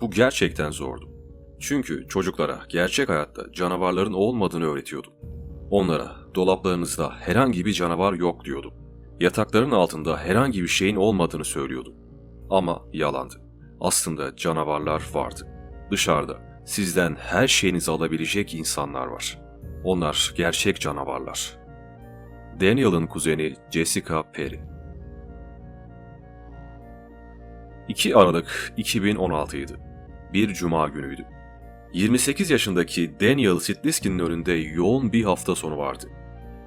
Bu gerçekten zordu. Çünkü çocuklara gerçek hayatta canavarların olmadığını öğretiyordum. Onlara dolaplarınızda herhangi bir canavar yok diyordum. Yatakların altında herhangi bir şeyin olmadığını söylüyordum. Ama yalandı. Aslında canavarlar vardı. Dışarıda sizden her şeyinizi alabilecek insanlar var. Onlar gerçek canavarlar. Daniel'ın kuzeni Jessica Perry 2 Aralık 2016 idi. Bir cuma günüydü. 28 yaşındaki Daniel Sitliski'nin önünde yoğun bir hafta sonu vardı.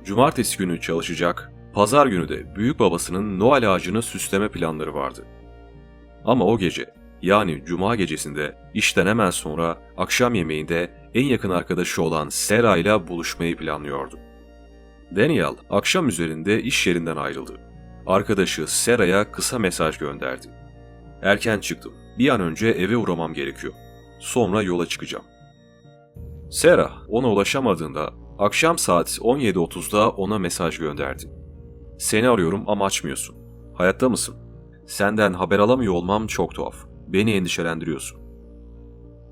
Cumartesi günü çalışacak, pazar günü de büyük babasının Noel ağacını süsleme planları vardı. Ama o gece, yani cuma gecesinde işten hemen sonra akşam yemeğinde en yakın arkadaşı olan Sarah ile buluşmayı planlıyordu. Daniel akşam üzerinde iş yerinden ayrıldı. Arkadaşı Sarah'ya kısa mesaj gönderdi. Erken çıktım. Bir an önce eve uğramam gerekiyor. Sonra yola çıkacağım. Sarah ona ulaşamadığında akşam saat 17.30'da ona mesaj gönderdi. Seni arıyorum ama açmıyorsun. Hayatta mısın? Senden haber alamıyor olmam çok tuhaf. Beni endişelendiriyorsun.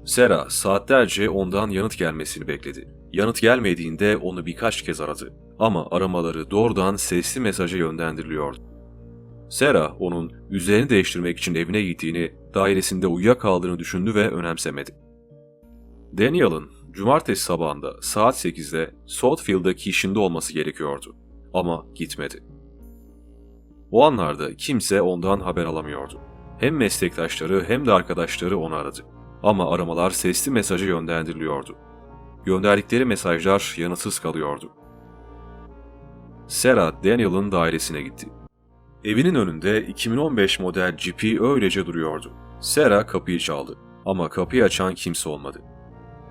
Sarah saatlerce ondan yanıt gelmesini bekledi. Yanıt gelmediğinde onu birkaç kez aradı. Ama aramaları doğrudan sesli mesaja yönlendiriliyordu. Sarah onun üzerini değiştirmek için evine gittiğini, dairesinde uyuyakaldığını düşündü ve önemsemedi. Daniel'ın cumartesi sabahında saat 8'de Southfield'daki işinde olması gerekiyordu. Ama gitmedi. O anlarda kimse ondan haber alamıyordu. Hem meslektaşları hem de arkadaşları onu aradı. Ama aramalar sesli mesaja yönlendiriliyordu. Gönderdikleri mesajlar yanıtsız kalıyordu. Sarah Daniel'ın dairesine gitti. Evinin önünde 2015 model Jeep'i öylece duruyordu. Sarah kapıyı çaldı ama kapıyı açan kimse olmadı.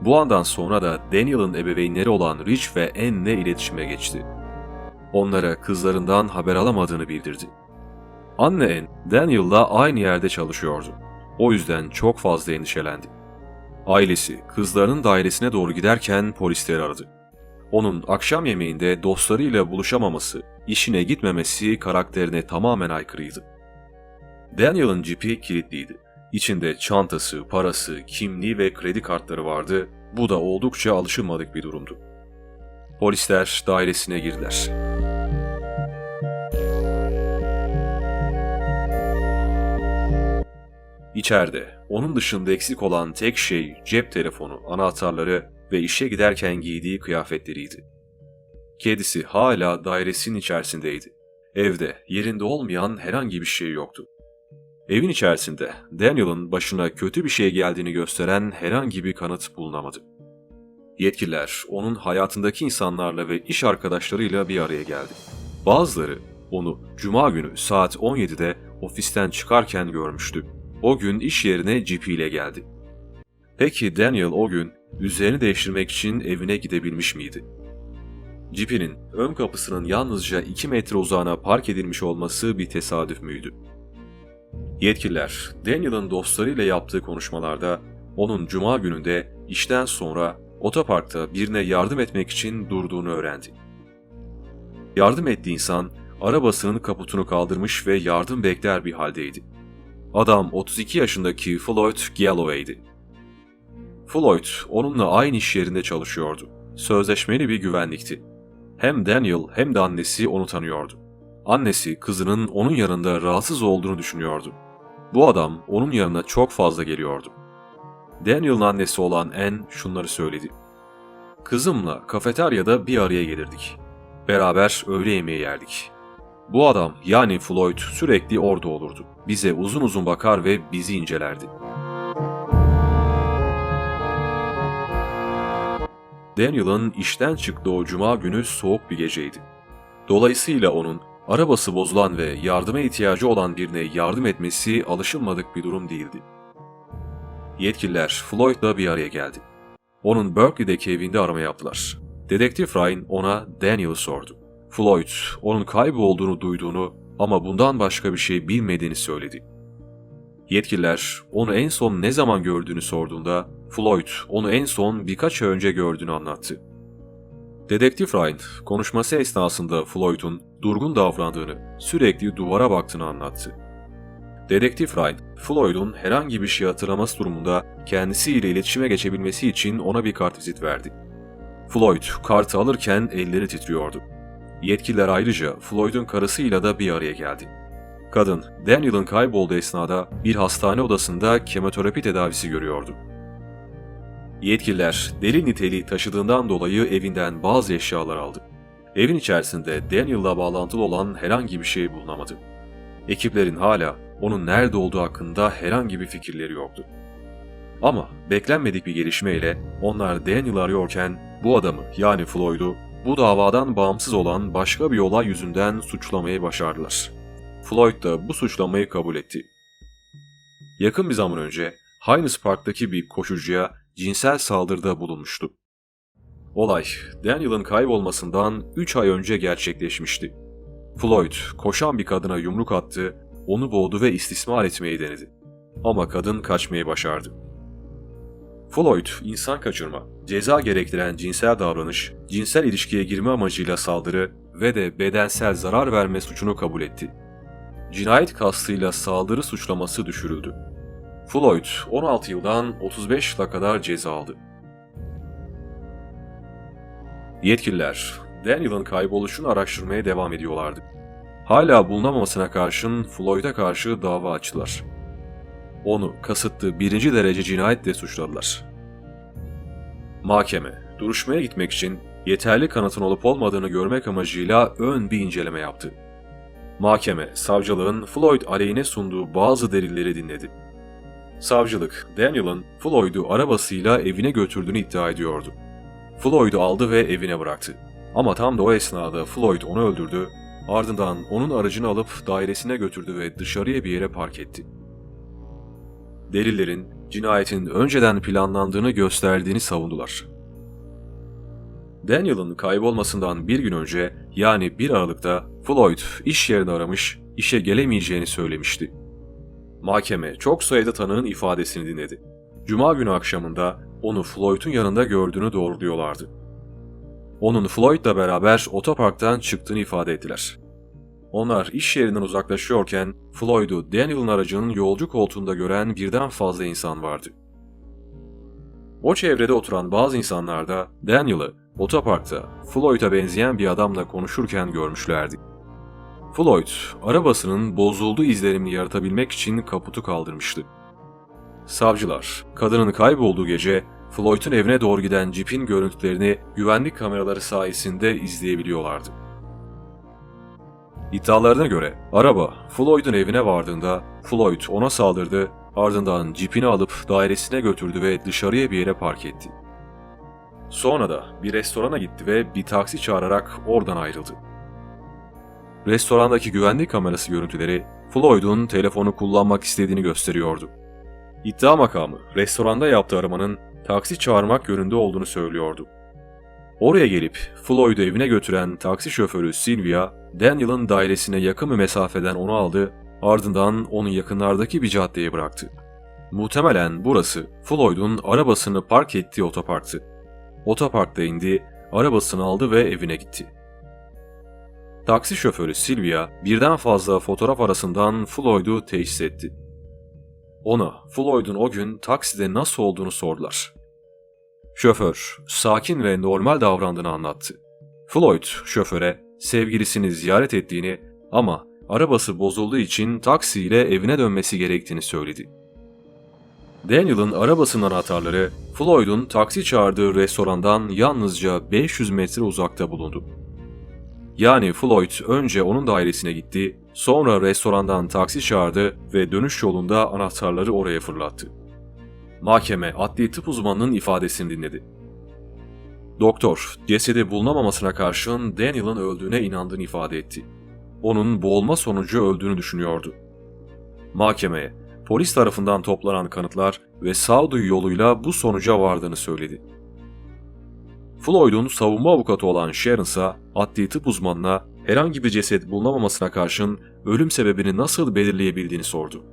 Bu andan sonra da Daniel'ın ebeveynleri olan Rich ve Anne'le iletişime geçti. Onlara kızlarından haber alamadığını bildirdi. Anne Anne, Daniel'la aynı yerde çalışıyordu. O yüzden çok fazla endişelendi. Ailesi kızlarının dairesine doğru giderken polisleri aradı. Onun akşam yemeğinde dostlarıyla buluşamaması, işine gitmemesi karakterine tamamen aykırıydı. Daniel'ın cipi kilitliydi. İçinde çantası, parası, kimliği ve kredi kartları vardı. Bu da oldukça alışılmadık bir durumdu. Polisler dairesine girdiler. İçeride onun dışında eksik olan tek şey cep telefonu, anahtarları ve işe giderken giydiği kıyafetleriydi. Kedisi hala dairesinin içerisindeydi. Evde yerinde olmayan herhangi bir şey yoktu. Evin içerisinde Daniel'ın başına kötü bir şey geldiğini gösteren herhangi bir kanıt bulunamadı. Yetkililer onun hayatındaki insanlarla ve iş arkadaşlarıyla bir araya geldi. Bazıları onu cuma günü saat 17'de ofisten çıkarken görmüştü. O gün iş yerine cipiyle geldi. Peki Daniel o gün üzerini değiştirmek için evine gidebilmiş miydi? Cipinin ön kapısının yalnızca 2 metre uzağına park edilmiş olması bir tesadüf müydü? Yetkililer, Daniel'ın dostlarıyla yaptığı konuşmalarda onun cuma gününde işten sonra otoparkta birine yardım etmek için durduğunu öğrendi. Yardım ettiği insan arabasının kaputunu kaldırmış ve yardım bekler bir haldeydi. Adam 32 yaşındaki Floyd Galloway'di. Floyd onunla aynı iş yerinde çalışıyordu. Sözleşmeli bir güvenlikti. Hem Daniel hem de annesi onu tanıyordu. Annesi kızının onun yanında rahatsız olduğunu düşünüyordu. Bu adam onun yanına çok fazla geliyordu. Daniel'ın annesi olan Anne şunları söyledi. Kızımla kafeteryada bir araya gelirdik. Beraber öğle yemeği yerdik. Bu adam yani Floyd sürekli orada olurdu. Bize uzun uzun bakar ve bizi incelerdi. Daniel'ın işten çıktığı o cuma günü soğuk bir geceydi. Dolayısıyla onun arabası bozulan ve yardıma ihtiyacı olan birine yardım etmesi alışılmadık bir durum değildi. Yetkililer Floyd'la bir araya geldi. Onun Berkeley'deki evinde arama yaptılar. Dedektif Ryan ona Daniel'ı sordu. Floyd, onun kaybolduğunu duyduğunu ama bundan başka bir şey bilmediğini söyledi. Yetkililer onu en son ne zaman gördüğünü sorduğunda Floyd onu en son birkaç ay önce gördüğünü anlattı. Dedektif Ryan konuşması esnasında Floyd'un durgun davrandığını, sürekli duvara baktığını anlattı. Dedektif Wright, Floyd'un herhangi bir şey hatırlaması durumunda kendisiyle iletişime geçebilmesi için ona bir kartvizit verdi. Floyd, kartı alırken elleri titriyordu. Yetkililer ayrıca Floyd'un karısıyla da bir araya geldi. Kadın, Daniel'ın kaybolduğu esnada bir hastane odasında kemoterapi tedavisi görüyordu. Yetkililer, delil niteliği taşıdığından dolayı evinden bazı eşyalar aldı. Evin içerisinde Daniel'la bağlantılı olan herhangi bir şey bulunamadı. Ekiplerin hala onun nerede olduğu hakkında herhangi bir fikirleri yoktu. Ama beklenmedik bir gelişmeyle onlar Daniel'ı arıyorken bu adamı yani Floyd'u bu davadan bağımsız olan başka bir olay yüzünden suçlamayı başardılar. Floyd da bu suçlamayı kabul etti. Yakın bir zaman önce Hines Park'taki bir koşucuya cinsel saldırıda bulunmuştu. Olay, Daniel'ın kaybolmasından 3 ay önce gerçekleşmişti. Floyd, koşan bir kadına yumruk attı, onu boğdu ve istismar etmeyi denedi. Ama kadın kaçmayı başardı. Floyd, insan kaçırma, ceza gerektiren cinsel davranış, cinsel ilişkiye girme amacıyla saldırı ve de bedensel zarar verme suçunu kabul etti. Cinayet kastıyla saldırı suçlaması düşürüldü. Floyd 16 yıldan 35 yıla kadar ceza aldı. Yetkililer Daniel'ın kayboluşunu araştırmaya devam ediyorlardı. Hala bulunamamasına karşın Floyd'a karşı dava açtılar. Onu kasıtlı birinci derece cinayetle suçladılar. Mahkeme, duruşmaya gitmek için yeterli kanıtın olup olmadığını görmek amacıyla ön bir inceleme yaptı. Mahkeme, savcılığın Floyd aleyhine sunduğu bazı delilleri dinledi. Savcılık, Daniel'ın Floyd'u arabasıyla evine götürdüğünü iddia ediyordu. Floyd'u aldı ve evine bıraktı. Ama tam da o esnada Floyd onu öldürdü, ardından onun aracını alıp dairesine götürdü ve dışarıya bir yere park etti. Delillerin cinayetin önceden planlandığını gösterdiğini savundular. Daniel'ın kaybolmasından bir gün önce yani 1 Aralık'ta Floyd iş yerini aramış, işe gelemeyeceğini söylemişti. Mahkeme çok sayıda tanığın ifadesini dinledi. Cuma günü akşamında onu Floyd'un yanında gördüğünü doğruluyorlardı. Onun Floyd'la beraber otoparktan çıktığını ifade ettiler. Onlar iş yerinden uzaklaşıyorken Floyd'u Daniel'ın aracının yolcu koltuğunda gören birden fazla insan vardı. O çevrede oturan bazı insanlar da Daniel'ı otoparkta Floyd'a benzeyen bir adamla konuşurken görmüşlerdi. Floyd, arabasının bozulduğu izlenimini yaratabilmek için kaputu kaldırmıştı. Savcılar, kadının kaybolduğu gece Floyd'un evine doğru giden cipin görüntülerini güvenlik kameraları sayesinde izleyebiliyorlardı. İddialarına göre araba Floyd'un evine vardığında Floyd ona saldırdı, ardından cipini alıp dairesine götürdü ve dışarıya bir yere park etti. Sonra da bir restorana gitti ve bir taksi çağırarak oradan ayrıldı. Restorandaki güvenlik kamerası görüntüleri Floyd'un telefonu kullanmak istediğini gösteriyordu. İddia makamı restoranda yaptığı aramanın taksi çağırmak yönünde olduğunu söylüyordu. Oraya gelip Floyd'u evine götüren taksi şoförü Sylvia, Daniel'ın dairesine yakın bir mesafeden onu aldı, ardından onu yakınlardaki bir caddeye bıraktı. Muhtemelen burası Floyd'un arabasını park ettiği otoparktı. Otoparkta indi, arabasını aldı ve evine gitti. Taksi şoförü Sylvia birden fazla fotoğraf arasından Floyd'u teşhis etti. Ona Floyd'un o gün takside nasıl olduğunu sordular. Şoför sakin ve normal davrandığını anlattı. Floyd şoföre sevgilisini ziyaret ettiğini ama arabası bozulduğu için taksiyle evine dönmesi gerektiğini söyledi. Daniel'ın arabasının anahtarları Floyd'un taksi çağırdığı restorandan yalnızca 500 metre uzakta bulundu. Yani Floyd önce onun dairesine gitti, sonra restorandan taksi çağırdı ve dönüş yolunda anahtarları oraya fırlattı. Mahkeme adli tıp uzmanının ifadesini dinledi. Doktor, cesedi bulunamamasına karşın Daniel'ın öldüğüne inandığını ifade etti. Onun boğulma sonucu öldüğünü düşünüyordu. Mahkemeye, polis tarafından toplanan kanıtlar ve sağduyu yoluyla bu sonuca vardığını söyledi. Floyd'un savunma avukatı olan Sharon ise adli tıp uzmanına herhangi bir ceset bulunamamasına karşın ölüm sebebini nasıl belirleyebildiğini sordu.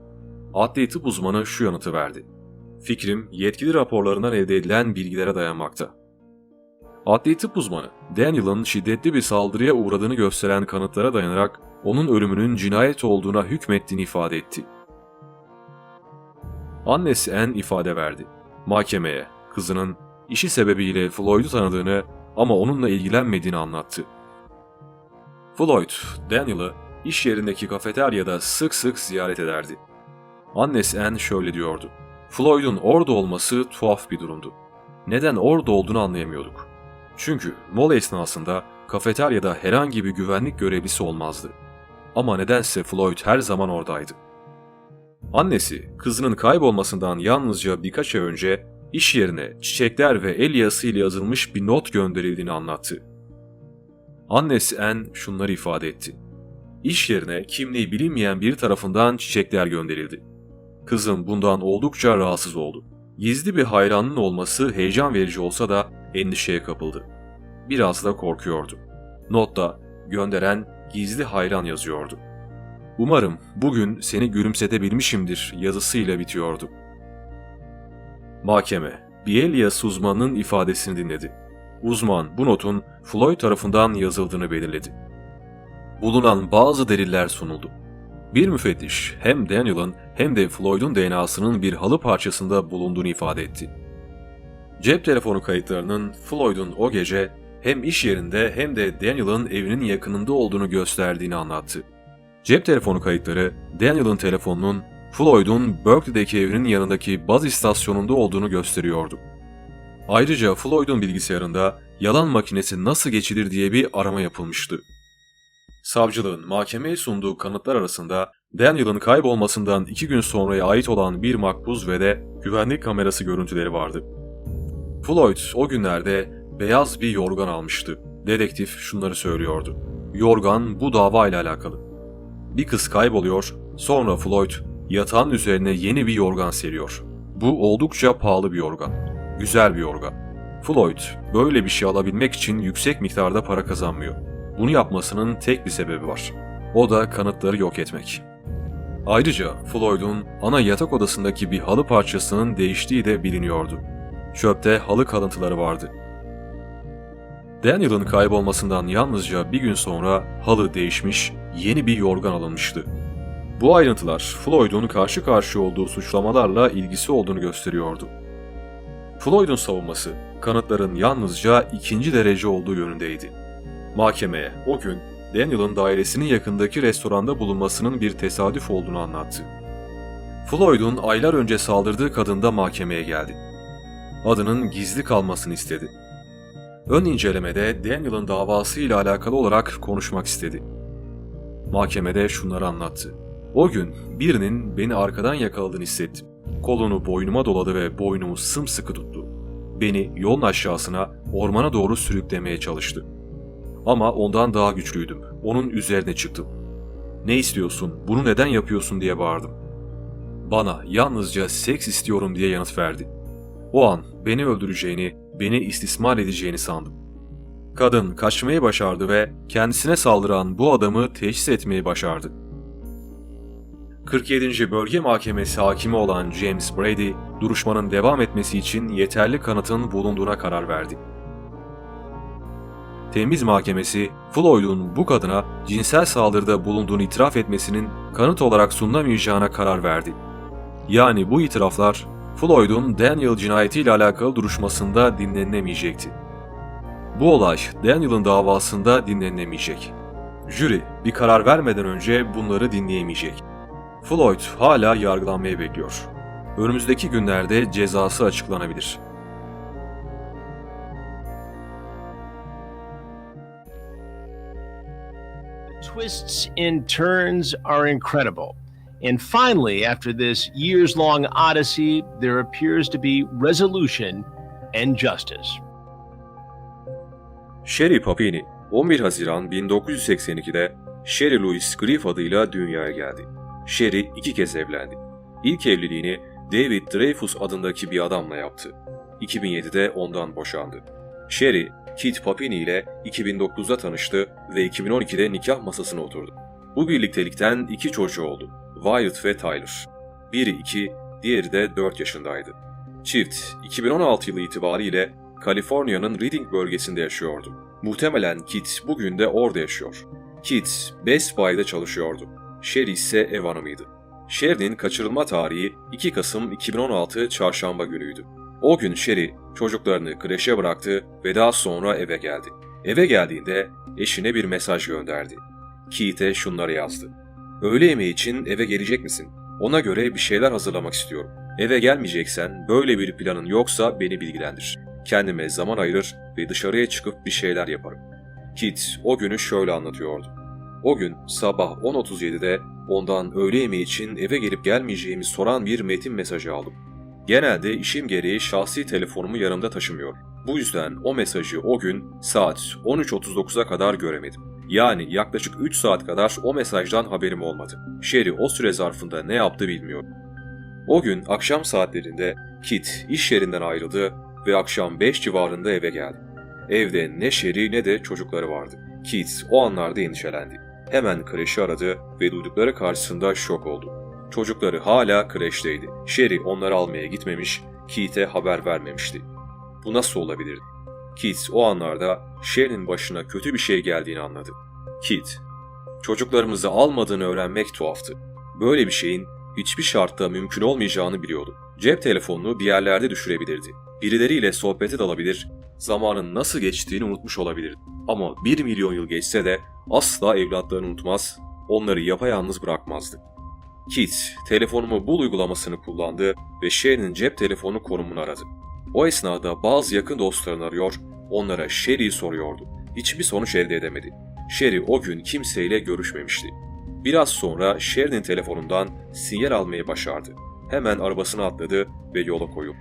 Adli tıp uzmanı şu yanıtı verdi. Fikrim yetkili raporlarından elde edilen bilgilere dayanmakta. Adli tıp uzmanı, Daniel'ın şiddetli bir saldırıya uğradığını gösteren kanıtlara dayanarak onun ölümünün cinayet olduğuna hükmettiğini ifade etti. Annesi Ann ifade verdi. Mahkemeye kızının işi sebebiyle Floyd'u tanıdığını ama onunla ilgilenmediğini anlattı. Floyd, Daniel'ı iş yerindeki kafeteryada sık sık ziyaret ederdi. Annesi Ann şöyle diyordu. Floyd'un orada olması tuhaf bir durumdu. Neden orada olduğunu anlayamıyorduk. Çünkü mola esnasında kafeteryada herhangi bir güvenlik görevlisi olmazdı. Ama nedense Floyd her zaman oradaydı. Annesi, kızının kaybolmasından yalnızca birkaç ay önce iş yerine çiçekler ve el yazısıyla yazılmış bir not gönderildiğini anlattı. Annesi Ann şunları ifade etti. İş yerine kimliği bilinmeyen biri tarafından çiçekler gönderildi. Kızım bundan oldukça rahatsız oldu. Gizli bir hayranın olması heyecan verici olsa da endişeye kapıldı. Biraz da korkuyordu. Notta gönderen gizli hayran yazıyordu. Umarım bugün seni gülümsetebilmişimdir yazısıyla bitiyordu. Mahkeme, Bielias uzmanının ifadesini dinledi. Uzman bu notun Floyd tarafından yazıldığını belirledi. Bulunan bazı deliller sunuldu. Bir müfettiş hem Daniel'ın hem de Floyd'un DNA'sının bir halı parçasında bulunduğunu ifade etti. Cep telefonu kayıtlarının Floyd'un o gece hem iş yerinde hem de Daniel'ın evinin yakınında olduğunu gösterdiğini anlattı. Cep telefonu kayıtları Daniel'ın telefonunun Floyd'un Berkeley'deki evinin yanındaki baz istasyonunda olduğunu gösteriyordu. Ayrıca Floyd'un bilgisayarında yalan makinesi nasıl geçilir diye bir arama yapılmıştı. Savcılığın mahkemeye sunduğu kanıtlar arasında Daniel'ın kaybolmasından iki gün sonraya ait olan bir makbuz ve de güvenlik kamerası görüntüleri vardı. Floyd o günlerde beyaz bir yorgan almıştı. Dedektif şunları söylüyordu. Yorgan bu dava ile alakalı. Bir kız kayboluyor, sonra Floyd yatağın üzerine yeni bir yorgan seriyor. Bu oldukça pahalı bir yorgan. Güzel bir yorgan. Floyd böyle bir şey alabilmek için yüksek miktarda para kazanmıyor. Bunu yapmasının tek bir sebebi var. O da kanıtları yok etmek. Ayrıca Floyd'un ana yatak odasındaki bir halı parçasının değiştiği de biliniyordu. Çöpte halı kalıntıları vardı. Daniel'ın kaybolmasından yalnızca bir gün sonra halı değişmiş, yeni bir yorgan alınmıştı. Bu ayrıntılar Floyd'un karşı karşıya olduğu suçlamalarla ilgisi olduğunu gösteriyordu. Floyd'un savunması kanıtların yalnızca ikinci derece olduğu yönündeydi. Mahkemeye o gün Daniel'ın dairesinin yakındaki restoranda bulunmasının bir tesadüf olduğunu anlattı. Floyd'un aylar önce saldırdığı kadın da mahkemeye geldi. Adının gizli kalmasını istedi. Ön incelemede Daniel'ın davasıyla alakalı olarak konuşmak istedi. Mahkemede şunları anlattı. O gün birinin beni arkadan yakaladığını hissettim. Kolunu boynuma doladı ve boynumu sımsıkı tuttu. Beni yolun aşağısına, ormana doğru sürüklemeye çalıştı. Ama ondan daha güçlüydüm. Onun üzerine çıktım. Ne istiyorsun, bunu neden yapıyorsun diye bağırdım. Bana yalnızca seks istiyorum diye yanıt verdi. O an beni öldüreceğini, beni istismar edeceğini sandım. Kadın kaçmayı başardı ve kendisine saldıran bu adamı teşhis etmeyi başardı. 47. Bölge Mahkemesi hakimi olan James Brady, duruşmanın devam etmesi için yeterli kanıtın bulunduğuna karar verdi. Temiz Mahkemesi, Floyd'un bu kadına cinsel saldırıda bulunduğunu itiraf etmesinin kanıt olarak sunulamayacağına karar verdi. Yani bu itiraflar Floyd'un Daniel cinayetiyle alakalı duruşmasında dinlenilemeyecekti. Bu olay Daniel'ın davasında dinlenilemeyecek. Jüri bir karar vermeden önce bunları dinleyemeyecek. Floyd hala yargılanmayı bekliyor. Önümüzdeki günlerde cezası açıklanabilir. twists and turns are incredible. And finally, after this years long odyssey, there appears to be resolution and justice. Sherry Papini 11 Haziran 1982'de Sherry Louise Griff adıyla dünyaya geldi. Sherry iki kez evlendi. İlk evliliğini David Dreyfus adındaki bir adamla yaptı. 2007'de ondan boşandı. Sherry, Kit Papini ile 2009'da tanıştı ve 2012'de nikah masasına oturdu. Bu birliktelikten iki çocuğu oldu. Wyatt ve Tyler. Biri 2, diğeri de 4 yaşındaydı. Çift 2016 yılı itibariyle Kaliforniya'nın Reading bölgesinde yaşıyordu. Muhtemelen Kit bugün de orada yaşıyor. Kit Best Buy'da çalışıyordu. Sherry ise ev hanımıydı. Sherry'nin kaçırılma tarihi 2 Kasım 2016 Çarşamba günüydü. O gün Sherry çocuklarını kreşe bıraktı ve daha sonra eve geldi. Eve geldiğinde eşine bir mesaj gönderdi. Keith'e şunları yazdı. Öğle yemeği için eve gelecek misin? Ona göre bir şeyler hazırlamak istiyorum. Eve gelmeyeceksen böyle bir planın yoksa beni bilgilendir. Kendime zaman ayırır ve dışarıya çıkıp bir şeyler yaparım. Kit o günü şöyle anlatıyordu. O gün sabah 10.37'de ondan öğle yemeği için eve gelip gelmeyeceğimi soran bir metin mesajı aldım. Genelde işim gereği şahsi telefonumu yanımda taşımıyorum. Bu yüzden o mesajı o gün saat 13.39'a kadar göremedim. Yani yaklaşık 3 saat kadar o mesajdan haberim olmadı. Sherry o süre zarfında ne yaptı bilmiyorum. O gün akşam saatlerinde Kit iş yerinden ayrıldı ve akşam 5 civarında eve geldi. Evde ne Sherry ne de çocukları vardı. Kit o anlarda endişelendi. Hemen kreşi aradı ve duydukları karşısında şok oldu. Çocukları hala kreşteydi. Sherry onları almaya gitmemiş, Keith'e haber vermemişti. Bu nasıl olabilirdi? Keith o anlarda Sherry'nin başına kötü bir şey geldiğini anladı. Keith, çocuklarımızı almadığını öğrenmek tuhaftı. Böyle bir şeyin hiçbir şartta mümkün olmayacağını biliyordu. Cep telefonunu bir yerlerde düşürebilirdi. Birileriyle sohbete dalabilir, zamanın nasıl geçtiğini unutmuş olabilirdi. Ama bir milyon yıl geçse de asla evlatlarını unutmaz, onları yapayalnız bırakmazdı. Kit, telefonumu bul uygulamasını kullandı ve Sherry'nin cep telefonu konumunu aradı. O esnada bazı yakın dostlarını arıyor, onlara Sherry'i soruyordu. Hiçbir sonuç elde edemedi. Sherry o gün kimseyle görüşmemişti. Biraz sonra Sherry'nin telefonundan sinyal almayı başardı. Hemen arabasına atladı ve yola koyuldu.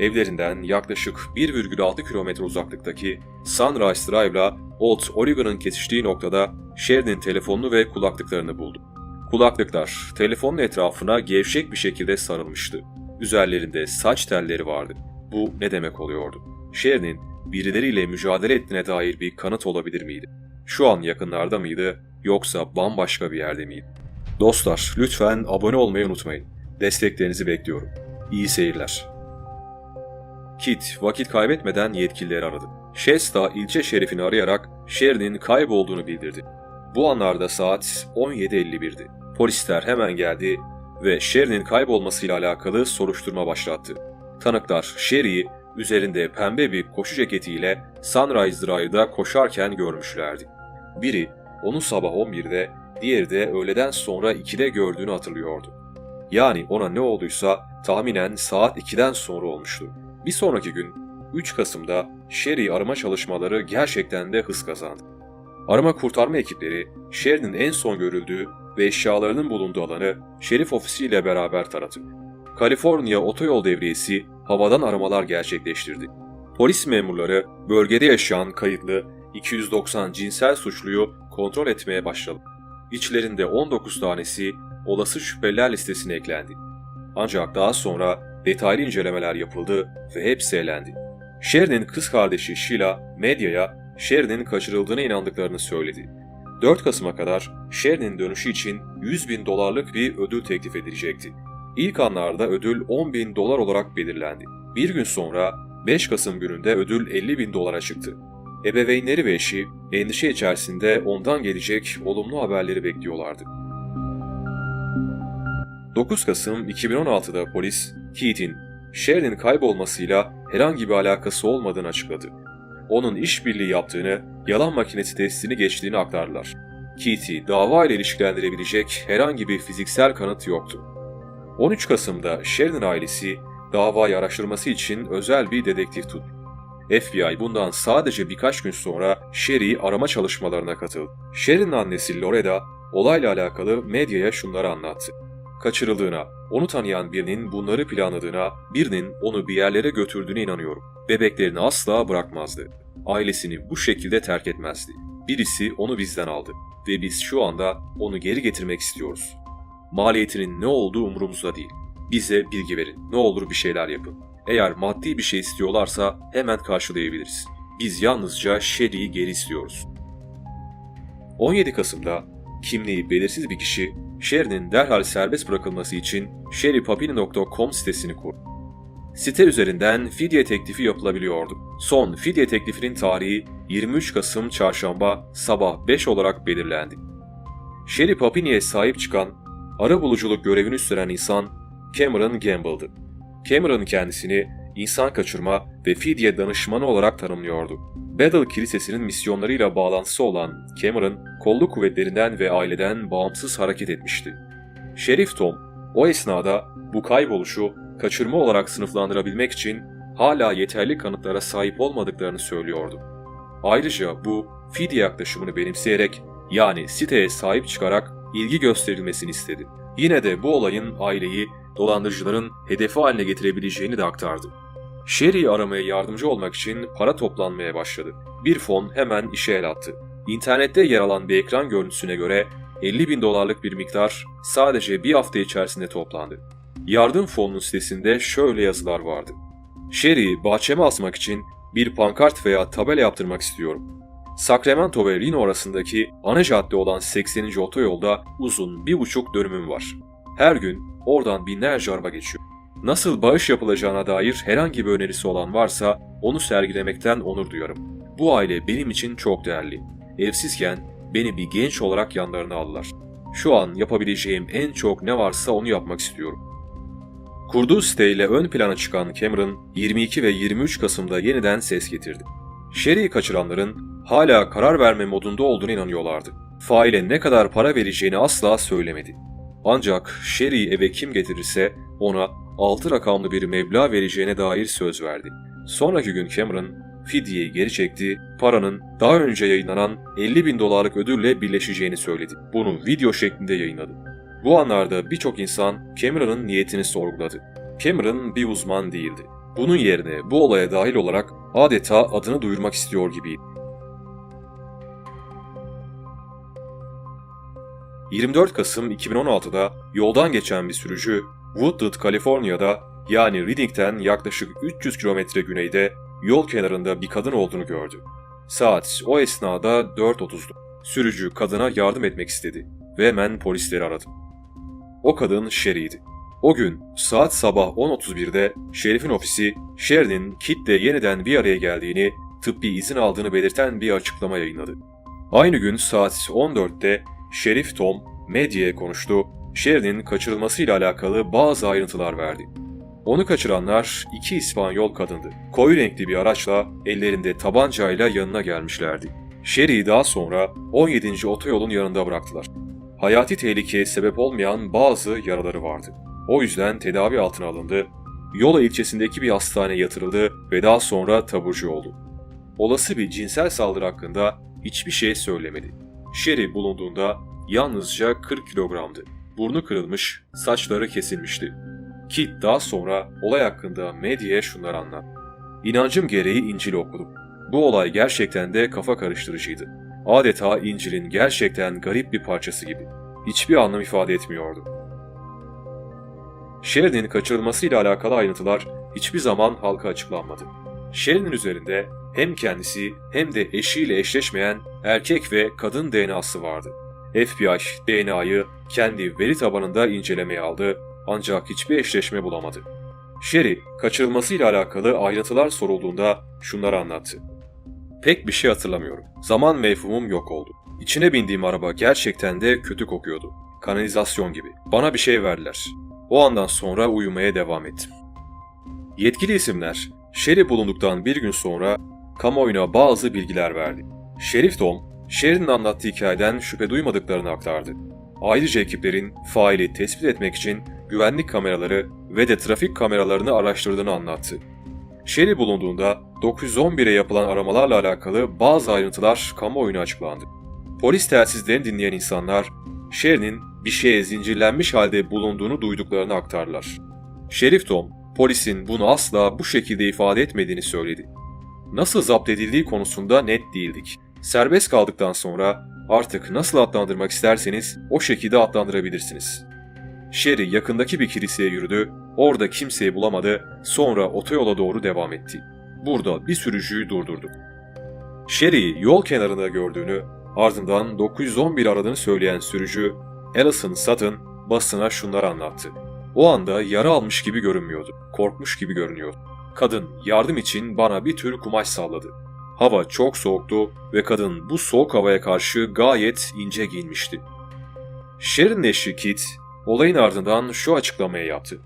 Evlerinden yaklaşık 1,6 kilometre uzaklıktaki Sunrise Drive'la Old Oregon'ın kesiştiği noktada Sherry'nin telefonunu ve kulaklıklarını buldu. Kulaklıklar telefonun etrafına gevşek bir şekilde sarılmıştı. Üzerlerinde saç telleri vardı. Bu ne demek oluyordu? Sherry'nin birileriyle mücadele ettiğine dair bir kanıt olabilir miydi? Şu an yakınlarda mıydı yoksa bambaşka bir yerde miydi? Dostlar lütfen abone olmayı unutmayın. Desteklerinizi bekliyorum. İyi seyirler. Kit vakit kaybetmeden yetkilileri aradı. Shasta ilçe şerifini arayarak Sherry'nin kaybolduğunu bildirdi. Bu anlarda saat 17.51'di. Polisler hemen geldi ve Sherry'nin kaybolmasıyla alakalı soruşturma başlattı. Tanıklar Sherry'i üzerinde pembe bir koşu ceketiyle Sunrise Drive'da koşarken görmüşlerdi. Biri onu sabah 11'de, diğeri de öğleden sonra 2'de gördüğünü hatırlıyordu. Yani ona ne olduysa tahminen saat 2'den sonra olmuştu. Bir sonraki gün 3 Kasım'da Sherry arama çalışmaları gerçekten de hız kazandı. Arama kurtarma ekipleri Sherry'nin en son görüldüğü ve eşyalarının bulunduğu alanı şerif ofisiyle beraber taradı. Kaliforniya Otoyol Devriyesi havadan aramalar gerçekleştirdi. Polis memurları bölgede yaşayan kayıtlı 290 cinsel suçluyu kontrol etmeye başladı. İçlerinde 19 tanesi olası şüpheliler listesine eklendi. Ancak daha sonra detaylı incelemeler yapıldı ve hepsi elendi. Sherry'nin kız kardeşi Sheila medyaya Sherry'nin kaçırıldığına inandıklarını söyledi. 4 Kasım'a kadar Sherry'nin dönüşü için 100 bin dolarlık bir ödül teklif edilecekti. İlk anlarda ödül 10 bin dolar olarak belirlendi. Bir gün sonra 5 Kasım gününde ödül 50 bin dolara çıktı. Ebeveynleri ve eşi endişe içerisinde ondan gelecek olumlu haberleri bekliyorlardı. 9 Kasım 2016'da polis Keith'in Sherry'nin kaybolmasıyla herhangi bir alakası olmadığını açıkladı. Onun işbirliği yaptığını, yalan makinesi testini geçtiğini aktardılar. Keith'i dava ile ilişkilendirebilecek herhangi bir fiziksel kanıt yoktu. 13 Kasım'da Sherry'nin ailesi davayı araştırması için özel bir dedektif tuttu. FBI bundan sadece birkaç gün sonra Sherry'i arama çalışmalarına katıldı. Sherry'nin annesi Loreda olayla alakalı medyaya şunları anlattı. Kaçırıldığına, onu tanıyan birinin bunları planladığına, birinin onu bir yerlere götürdüğüne inanıyorum. Bebeklerini asla bırakmazdı. Ailesini bu şekilde terk etmezdi. Birisi onu bizden aldı ve biz şu anda onu geri getirmek istiyoruz. Maliyetinin ne olduğu umurumuzda değil. Bize bilgi verin. Ne olur bir şeyler yapın. Eğer maddi bir şey istiyorlarsa hemen karşılayabiliriz. Biz yalnızca Sherry'i geri istiyoruz. 17 Kasım'da kimliği belirsiz bir kişi Sherry'nin derhal serbest bırakılması için sherrypapini.com sitesini kurdu. Site üzerinden fidye teklifi yapılabiliyordu. Son fidye teklifinin tarihi 23 Kasım çarşamba sabah 5 olarak belirlendi. Sherry Papini'ye sahip çıkan ara buluculuk görevini üstlenen insan Cameron Gamble'dı. Cameron kendisini insan kaçırma ve fidye danışmanı olarak tanımlıyordu. Battle Kilisesi'nin misyonlarıyla bağlantısı olan Cameron, kolluk kuvvetlerinden ve aileden bağımsız hareket etmişti. Şerif Tom, o esnada bu kayboluşu kaçırma olarak sınıflandırabilmek için hala yeterli kanıtlara sahip olmadıklarını söylüyordu. Ayrıca bu fidye yaklaşımını benimseyerek yani siteye sahip çıkarak ilgi gösterilmesini istedi. Yine de bu olayın aileyi dolandırıcıların hedefi haline getirebileceğini de aktardı. Sherry'i aramaya yardımcı olmak için para toplanmaya başladı. Bir fon hemen işe el attı. İnternette yer alan bir ekran görüntüsüne göre 50 bin dolarlık bir miktar sadece bir hafta içerisinde toplandı. Yardım fonunun sitesinde şöyle yazılar vardı. Sherry'i bahçeme asmak için bir pankart veya tabela yaptırmak istiyorum. Sacramento ve Reno arasındaki ana cadde olan 80. otoyolda uzun bir buçuk dönümüm var. Her gün oradan binlerce araba geçiyor. Nasıl bağış yapılacağına dair herhangi bir önerisi olan varsa onu sergilemekten onur duyarım. Bu aile benim için çok değerli. Evsizken beni bir genç olarak yanlarına aldılar. Şu an yapabileceğim en çok ne varsa onu yapmak istiyorum. Kurduğu siteyle ön plana çıkan Cameron 22 ve 23 Kasım'da yeniden ses getirdi. Sherry'i kaçıranların hala karar verme modunda olduğunu inanıyorlardı. Faile ne kadar para vereceğini asla söylemedi. Ancak Sherry'i eve kim getirirse ona 6 rakamlı bir meblağ vereceğine dair söz verdi. Sonraki gün Cameron fidyeyi geri çekti, paranın daha önce yayınlanan 50 bin dolarlık ödülle birleşeceğini söyledi. Bunu video şeklinde yayınladı. Bu anlarda birçok insan Cameron'ın niyetini sorguladı. Cameron bir uzman değildi. Bunun yerine bu olaya dahil olarak adeta adını duyurmak istiyor gibiydi. 24 Kasım 2016'da yoldan geçen bir sürücü Woodland, Kaliforniya'da yani Reading'den yaklaşık 300 kilometre güneyde yol kenarında bir kadın olduğunu gördü. Saat o esnada 4.30'du. Sürücü kadına yardım etmek istedi ve hemen polisleri aradı. O kadın Sherry'di. O gün saat sabah 10.31'de şerifin ofisi Sherry'nin Kit'le yeniden bir araya geldiğini, tıbbi izin aldığını belirten bir açıklama yayınladı. Aynı gün saat 14'te Şerif Tom medyaya konuştu, Sherry'nin kaçırılmasıyla alakalı bazı ayrıntılar verdi. Onu kaçıranlar iki İspanyol kadındı. Koyu renkli bir araçla ellerinde tabancayla yanına gelmişlerdi. Sherry'i daha sonra 17. otoyolun yanında bıraktılar. Hayati tehlikeye sebep olmayan bazı yaraları vardı. O yüzden tedavi altına alındı, Yola ilçesindeki bir hastaneye yatırıldı ve daha sonra taburcu oldu. Olası bir cinsel saldırı hakkında hiçbir şey söylemedi. Sherry bulunduğunda yalnızca 40 kilogramdı. Burnu kırılmış, saçları kesilmişti. Kit daha sonra olay hakkında medyaya şunları anlattı. İnancım gereği İncil'i okudum. Bu olay gerçekten de kafa karıştırıcıydı. Adeta İncil'in gerçekten garip bir parçası gibi. Hiçbir anlam ifade etmiyordu. Sherry'nin kaçırılmasıyla alakalı ayrıntılar hiçbir zaman halka açıklanmadı. Sherry'nin üzerinde hem kendisi hem de eşiyle eşleşmeyen erkek ve kadın DNA'sı vardı. FBI DNA'yı kendi veri tabanında incelemeye aldı ancak hiçbir eşleşme bulamadı. Sherry kaçırılmasıyla alakalı ayrıntılar sorulduğunda şunları anlattı. Pek bir şey hatırlamıyorum. Zaman mefhumum yok oldu. İçine bindiğim araba gerçekten de kötü kokuyordu. Kanalizasyon gibi. Bana bir şey verdiler. O andan sonra uyumaya devam ettim. Yetkili isimler Sherry bulunduktan bir gün sonra kamuoyuna bazı bilgiler verdi. Şerif Tom, Sherry'nin anlattığı hikayeden şüphe duymadıklarını aktardı. Ayrıca ekiplerin faili tespit etmek için güvenlik kameraları ve de trafik kameralarını araştırdığını anlattı. Sherry bulunduğunda 911'e yapılan aramalarla alakalı bazı ayrıntılar kamuoyuna açıklandı. Polis telsizlerini dinleyen insanlar, Sherry'nin bir şeye zincirlenmiş halde bulunduğunu duyduklarını aktardılar. Şerif Tom, polisin bunu asla bu şekilde ifade etmediğini söyledi. Nasıl zapt edildiği konusunda net değildik. Serbest kaldıktan sonra artık nasıl adlandırmak isterseniz o şekilde adlandırabilirsiniz. Sherry yakındaki bir kiliseye yürüdü, orada kimseyi bulamadı, sonra otoyola doğru devam etti. Burada bir sürücüyü durdurdu. Sherry'i yol kenarında gördüğünü, ardından 911 aradığını söyleyen sürücü, Alison Sutton basına şunları anlattı. O anda yara almış gibi görünmüyordu, korkmuş gibi görünüyordu. Kadın yardım için bana bir tür kumaş salladı. Hava çok soğuktu ve kadın bu soğuk havaya karşı gayet ince giyinmişti. Sherry'nin eşi Kit, Olayın ardından şu açıklamayı yaptı.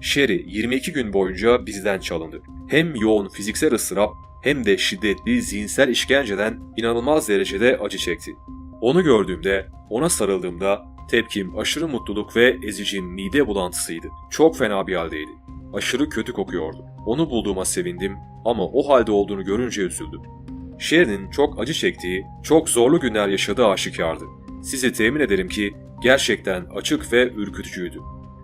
Sherry 22 gün boyunca bizden çalındı. Hem yoğun fiziksel ıstırap hem de şiddetli zihinsel işkenceden inanılmaz derecede acı çekti. Onu gördüğümde, ona sarıldığımda tepkim aşırı mutluluk ve ezici mide bulantısıydı. Çok fena bir haldeydi. Aşırı kötü kokuyordu. Onu bulduğuma sevindim ama o halde olduğunu görünce üzüldüm. Sherry'nin çok acı çektiği, çok zorlu günler yaşadığı aşikardı. Size temin ederim ki gerçekten açık ve ürkütücüydü.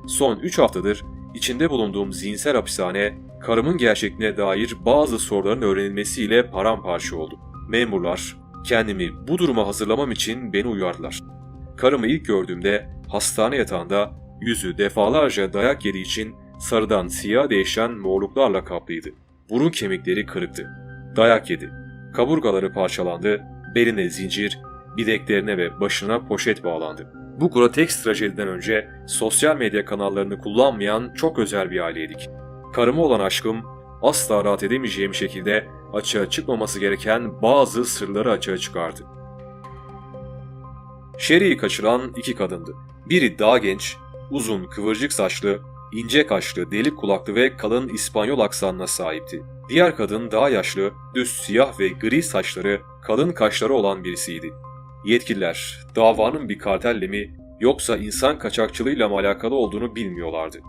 Son 3 haftadır içinde bulunduğum zihinsel hapishane, karımın gerçekliğine dair bazı soruların öğrenilmesiyle paramparça oldu. Memurlar, kendimi bu duruma hazırlamam için beni uyardılar. Karımı ilk gördüğümde hastane yatağında yüzü defalarca dayak yediği için sarıdan siyah değişen morluklarla kaplıydı. Burun kemikleri kırıktı. Dayak yedi. Kaburgaları parçalandı, beline zincir, bileklerine ve başına poşet bağlandı. Bu groteks trajediden önce sosyal medya kanallarını kullanmayan çok özel bir aileydik. Karıma olan aşkım asla rahat edemeyeceğim şekilde açığa çıkmaması gereken bazı sırları açığa çıkardı. Sherry'i kaçıran iki kadındı. Biri daha genç, uzun, kıvırcık saçlı, ince kaşlı, delik kulaklı ve kalın İspanyol aksanına sahipti. Diğer kadın daha yaşlı, düz siyah ve gri saçları, kalın kaşları olan birisiydi. Yetkililer davanın bir kartelle mi yoksa insan kaçakçılığıyla mı alakalı olduğunu bilmiyorlardı.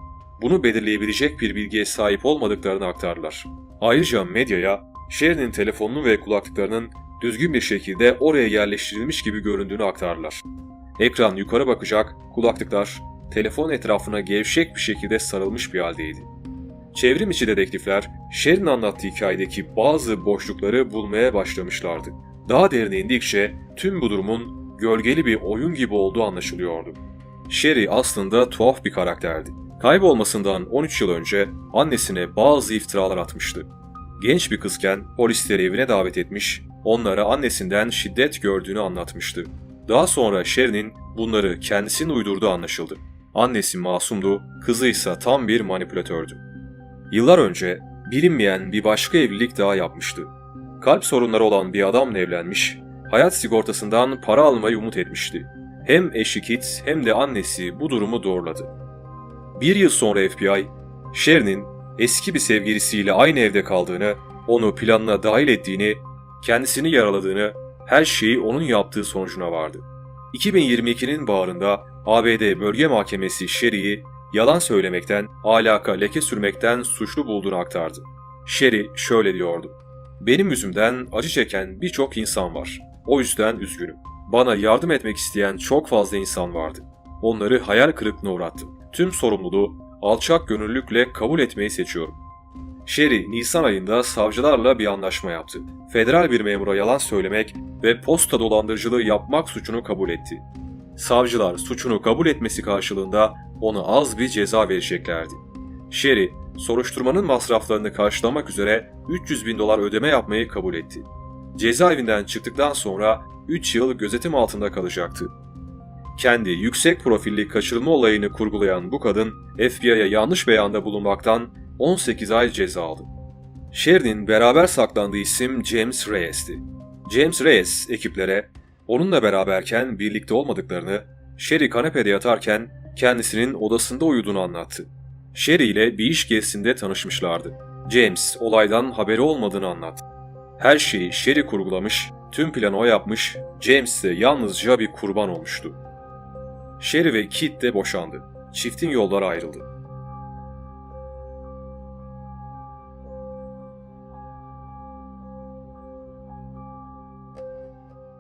Bunu belirleyebilecek bir bilgiye sahip olmadıklarını aktardılar. Ayrıca medyaya Sherry'nin telefonunu ve kulaklıklarının düzgün bir şekilde oraya yerleştirilmiş gibi göründüğünü aktardılar. Ekran yukarı bakacak, kulaklıklar telefon etrafına gevşek bir şekilde sarılmış bir haldeydi. Çevrim içi dedektifler Sherry'nin anlattığı hikayedeki bazı boşlukları bulmaya başlamışlardı. Daha derine indikçe tüm bu durumun gölgeli bir oyun gibi olduğu anlaşılıyordu. Sherry aslında tuhaf bir karakterdi. Kaybolmasından 13 yıl önce annesine bazı iftiralar atmıştı. Genç bir kızken polisleri evine davet etmiş, onlara annesinden şiddet gördüğünü anlatmıştı. Daha sonra Sherry'nin bunları kendisinin uydurduğu anlaşıldı. Annesi masumdu, kızı ise tam bir manipülatördü. Yıllar önce bilinmeyen bir başka evlilik daha yapmıştı. Kalp sorunları olan bir adamla evlenmiş, hayat sigortasından para almayı umut etmişti. Hem eşi Kit hem de annesi bu durumu doğruladı. Bir yıl sonra FBI, Sherry'nin eski bir sevgilisiyle aynı evde kaldığını, onu planına dahil ettiğini, kendisini yaraladığını, her şeyi onun yaptığı sonucuna vardı. 2022'nin bağrında ABD Bölge Mahkemesi Sherry'i yalan söylemekten, alaka leke sürmekten suçlu bulduğunu aktardı. Sherry şöyle diyordu. Benim yüzümden acı çeken birçok insan var. O yüzden üzgünüm. Bana yardım etmek isteyen çok fazla insan vardı. Onları hayal kırıklığına uğrattım. Tüm sorumluluğu alçak gönüllülükle kabul etmeyi seçiyorum. Sherry, Nisan ayında savcılarla bir anlaşma yaptı. Federal bir memura yalan söylemek ve posta dolandırıcılığı yapmak suçunu kabul etti. Savcılar suçunu kabul etmesi karşılığında ona az bir ceza vereceklerdi. Sherry, soruşturmanın masraflarını karşılamak üzere 300 bin dolar ödeme yapmayı kabul etti. Cezaevinden çıktıktan sonra 3 yıl gözetim altında kalacaktı. Kendi yüksek profilli kaçırılma olayını kurgulayan bu kadın FBI'ya yanlış beyanda bulunmaktan 18 ay ceza aldı. Sherry'nin beraber saklandığı isim James Reyes'ti. James Reyes ekiplere onunla beraberken birlikte olmadıklarını, Sherry kanepede yatarken kendisinin odasında uyuduğunu anlattı. Sherry ile bir iş gezisinde tanışmışlardı. James olaydan haberi olmadığını anlattı. Her şeyi Sherry kurgulamış, tüm planı o yapmış, James ise yalnızca bir kurban olmuştu. Sherry ve Kit de boşandı. Çiftin yolları ayrıldı.